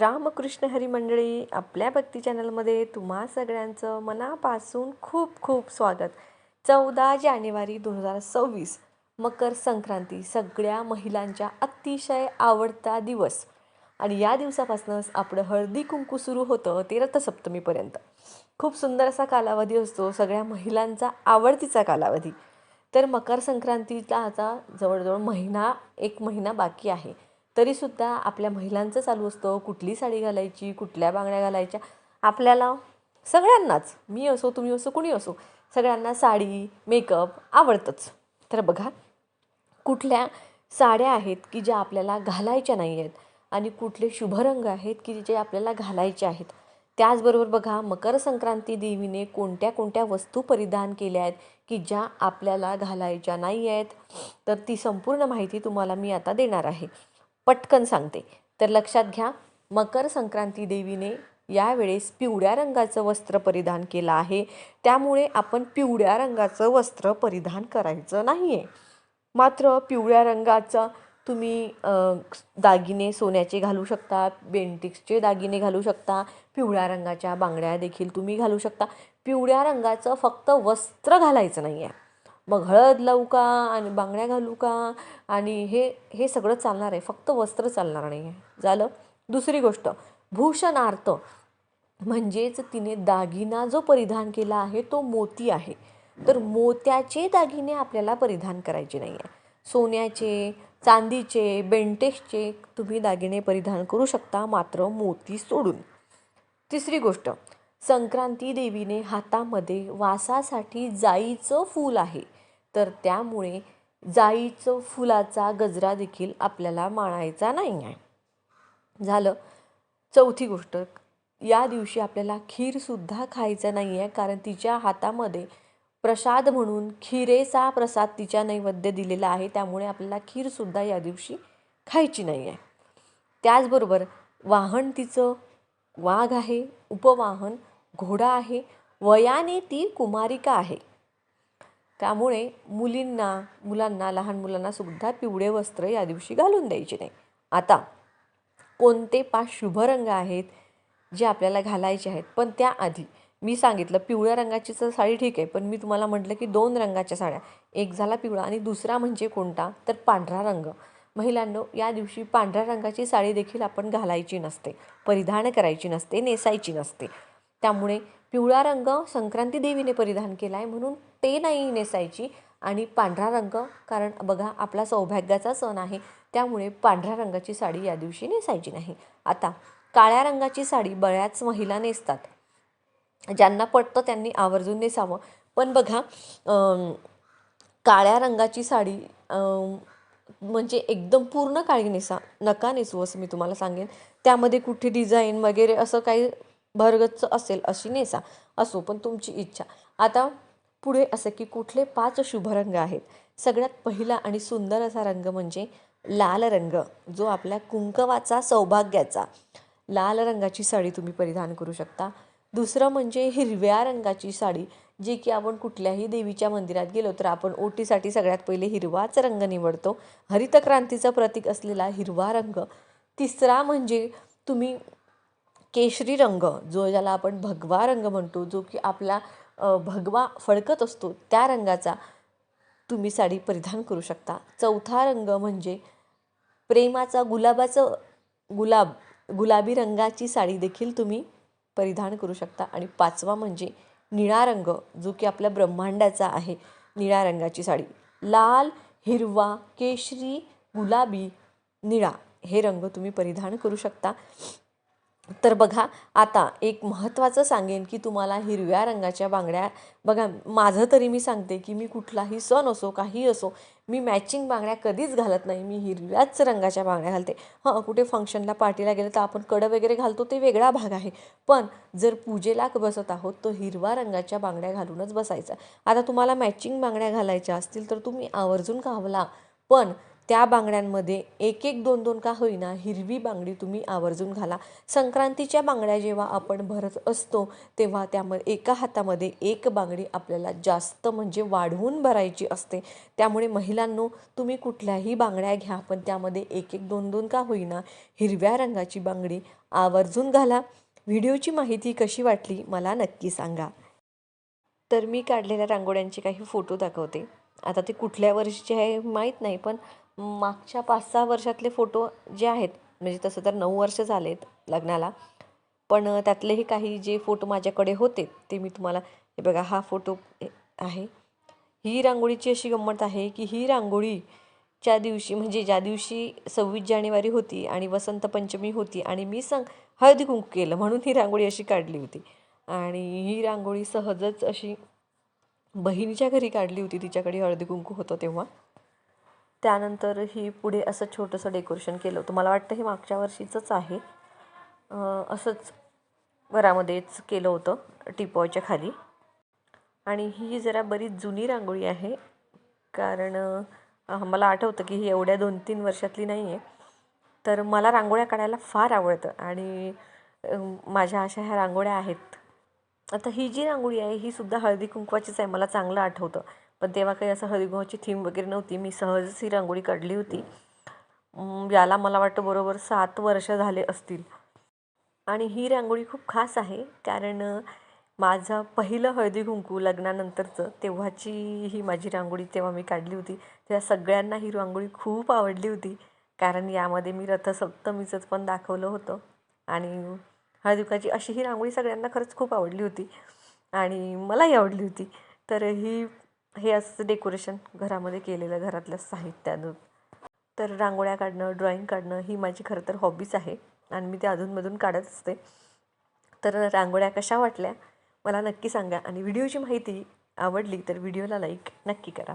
रामकृष्ण हरी मंडळी आपल्या भक्ती चॅनलमध्ये तुम्हा सगळ्यांचं मनापासून खूप खूप स्वागत. चौदा जानेवारी दोन हजार सव्वीस मकर संक्रांती सगळ्या महिलांच्या अतिशय आवडता दिवस. आणि या दिवसापासूनच आपलं हळदी कुंकू सुरू होतं ते रथसप्तमीपर्यंत. खूप सुंदर असा कालावधी असतो सगळ्या महिलांचा आवडतीचा कालावधी. तर मकर संक्रांतीला आता जवळजवळ महिना एक महिना बाकी आहे. तरीसुद्धा आपल्या महिलांचं चालू असतं. कुठली साडी घालायची कुठल्या बांगड्या घालायच्या आपल्याला सगळ्यांनाच मी असो तुम्ही असो कुणी असो सगळ्यांना साडी मेकअप आवडतंच. तर बघा कुठल्या साड्या आहेत की ज्या आपल्याला घालायच्या नाही आहेत आणि कुठले शुभरंग आहेत की जे आपल्याला घालायचे आहेत. त्याचबरोबर बघा मकर संक्रांती देवीने कोणत्या कोणत्या वस्तू परिधान केल्या आहेत की ज्या आपल्याला घालायच्या नाही आहेत तर ती संपूर्ण माहिती तुम्हाला मी आता देणार आहे. पटकन सांगते. तर लक्षात घ्या मकर संक्रांती देवीने यावेळेस पिवळ्या रंगाचं वस्त्र परिधान केलं आहे. त्यामुळे आपण पिवळ्या रंगाचं वस्त्र परिधान करायचं नाही आहे मात्र पिवळ्या रंगाचा तुम्ही दागिने सोन्याचे घालू शकता बेंटिक्सचे दागिने घालू शकता पिवळ्या रंगाच्या बांगड्या देखील तुम्ही घालू शकता. पिवळ्या रंगाचं फक्त वस्त्र घालायचं नाही आहे मग हळद लावू का? आणि बांगड्या घालू का? आणि हे हे सगळं चालणार आहे. फक्त वस्त्र चालणार नाही आहे. झालं? दुसरी गोष्ट. भूषणार्थ म्हणजेच तिने दागिना जो परिधान केला आहे तो मोती आहे. तर मोत्याचे दागिने आपल्याला परिधान करायचे नाही आहे. सोन्याचे चांदीचे बेंटेक्सचे तुम्ही दागिने परिधान करू शकता मात्र मोती सोडून. तिसरी गोष्ट. संक्रांती देवीने हातामध्ये वासासाठी जाईचं फूल आहे. तर त्यामुळे जाईचं फुलाचा गजरा देखील आपल्याला माळायचा नाही आहे झालं. चौथी गोष्ट या दिवशी आपल्याला खीरसुद्धा खायचं नाही आहे कारण तिच्या हातामध्ये प्रसाद म्हणून खिरेचा प्रसाद तिच्या नैवेद्य दिलेला आहे. त्यामुळे आपल्याला खीरसुद्धा या दिवशी खायची नाही आहे त्याचबरोबर वाहन तिचं वाघ आहे उपवाहन घोडा आहे वयाने ती कुमारिका आहे. त्यामुळे मुलींना मुलांना लहान मुलांनासुद्धा पिवळे वस्त्र या दिवशी घालून द्यायचे नाही. आता कोणते पाच शुभ रंग आहेत जे आपल्याला घालायचे आहेत? पण त्याआधी मी सांगितलं पिवळ्या रंगाची तर साडी ठीक आहे पण मी तुम्हाला म्हटलं की दोन रंगाच्या साड्या. एक झाला पिवळा आणि दुसरा म्हणजे कोणता? तर पांढरा रंग. महिलांनो या दिवशी पांढऱ्या रंगाची साडी देखील आपण घालायची नसते परिधान करायची नसते नेसायची नसते. त्यामुळे पिवळा रंग संक्रांती देवीने परिधान केला आहे म्हणून ते नाही नेसायची. आणि पांढरा रंग कारण बघा आपला सौभाग्याचा सण आहे. त्यामुळे पांढऱ्या रंगाची साडी या दिवशी नेसायची नाही. आता काळ्या रंगाची साडी बऱ्याच महिला नेसतात. ज्यांना पटतं त्यांनी आवर्जून नेसावं. पण बघा काळ्या रंगाची साडी म्हणजे एकदम पूर्ण काळी नेसा नका नेसू असं मी तुम्हाला सांगेन. त्यामध्ये कुठे डिझाईन वगैरे असं काही भरगच्च असेल अशी नेसा असो पण तुमची इच्छा. आता पुढे असं की कुठले पाच शुभ रंग आहेत. सगळ्यात पहिला आणि सुंदर असा रंग म्हणजे लाल रंग जो आपल्या कुंकवाचा सौभाग्याचा. लाल रंगाची साडी तुम्ही परिधान करू शकता. दुसरं म्हणजे हिरव्या रंगाची साडी जी की आपण कुठल्याही देवीच्या मंदिरात गेलो तर आपण ओटीसाठी सगळ्यात पहिले हिरवाच रंग निवडतो. हरितक्रांतीचं प्रतीक असलेला हिरवा रंग. तिसरा म्हणजे तुम्ही केशरी रंग जो ज्याला आपण भगवा रंग म्हणतो जो की आपला भगवा फडकत असतो त्या रंगाचा तुम्ही साडी परिधान करू शकता. चौथा रंग म्हणजे प्रेमाचा गुलाबाचं गुलाब गुलाबी रंगाची साडी देखील तुम्ही परिधान करू शकता. आणि पाचवा म्हणजे निळा रंग जो की आपल्या ब्रह्मांडाचा आहे निळ्या रंगाची साडी. लाल हिरवा केशरी गुलाबी निळा हे रंग तुम्ही परिधान करू शकता. तर बघा आता एक महत्त्वाचं सांगेन की तुम्हाला हिरव्या रंगाच्या बांगड्या बघा माझं तरी मी सांगते की मी कुठलाही सण असो काही असो मी मॅचिंग बांगड्या कधीच घालत नाही. मी हिरव्याच रंगाच्या बांगड्या घालते. हां कुठे फंक्शनला पार्टीला गेलं तर आपण कडं वगैरे घालतो ते वेगळा भाग आहे. पण जर पूजेला बसत आहोत तर हिरवा रंगाच्या बांगड्या घालूनच बसायचं. आता तुम्हाला मॅचिंग बांगड्या घालायच्या असतील तर तुम्ही आवर्जून घावला पण त्या बांगड्यांमध्ये एक एक दोन दोन का होईना हिरवी बांगडी तुम्ही आवर्जून घाला. संक्रांतीच्या बांगड्या जेव्हा आपण भरत असतो तेव्हा त्यामध्ये एका हातामध्ये एक बांगडी आपल्याला जास्त म्हणजे वाढवून भरायची असते. त्यामुळे महिलांनो तुम्ही कुठल्याही बांगड्या घ्या पण त्यामध्ये एक एक दोन दोन का होईना हिरव्या रंगाची बांगडी आवर्जून घाला. व्हिडिओची माहिती कशी वाटली मला नक्की सांगा. तर मी काढलेल्या रांगोळ्यांचे काही फोटो दाखवते. आता ते कुठल्या वर्षीचे आहे माहीत नाही पण मागच्या पाच सहा वर्षातले फोटो जे आहेत म्हणजे तसं तर नऊ वर्ष झालेत लग्नाला पण त्यातलेही काही जे फोटो माझ्याकडे होते ते मी तुम्हाला हे बघा हा फोटो आहे. ही रांगोळीची अशी गंमत आहे की ही रांगोळीच्या दिवशी म्हणजे ज्या दिवशी सव्वीस जानेवारी होती आणि वसंत पंचमी होती आणि मी सांग हळदी कुंकू केलं म्हणून ही रांगोळी अशी काढली होती. आणि ही रांगोळी सहजच अशी बहिणीच्या घरी काढली होती तिच्याकडे हळदी कुंकू होतं तेव्हा. त्यानंतर ही पुढे असं छोटंसं डेकोरेशन केलं. होतं मला वाटतं हे मागच्या वर्षीचंच आहे? असंच घरामध्येच केलं होतं टिपॉयच्या खाली. आणि ही जरा बरीच जुनी रांगोळी आहे कारण मला आठवतं की ही एवढ्या दोन तीन वर्षातली नाही आहे तर मला रांगोळ्या काढायला फार आवडतं आणि माझ्या अशा ह्या रांगोळ्या आहेत. आता ही जी रांगोळी आहे ही सुद्धा हळदी कुंकवाचीच आहे मला चांगलं आठवतं. पण तेव्हा काही असं हळदी थीम वगैरे नव्हती. मी सहजच ही रांगोळी काढली होती. याला मला वाटतं बरोबर सात वर्ष झाले असतील. आणि ही रांगोळी खूप खास आहे. कारण माझं पहिलं हळदी कुंकू लग्नानंतरचं तेव्हाची ही माझी रांगोळी तेव्हा मी काढली होती. तेव्हा सगळ्यांना ही रांगोळी खूप आवडली होती. कारण यामध्ये मी रथसप्तमीचंच पण दाखवलं होतं. आणि हळदुकाची अशी ही रांगोळी सगळ्यांना खरंच खूप आवडली होती. आणि मलाही आवडली होती. तर ही हे असं डेकोरेशन घरामध्ये केलेलं घरातल्या साहित्यानं. तर रांगोळ्या काढणं ड्रॉईंग काढणं ही माझी खरं तर हॉबीच आहे आणि मी ते अधूनमधून काढत असते. तर रांगोळ्या कशा वाटल्या मला नक्की सांगा आणि व्हिडिओची माहिती आवडली तर व्हिडिओला लाईक नक्की करा.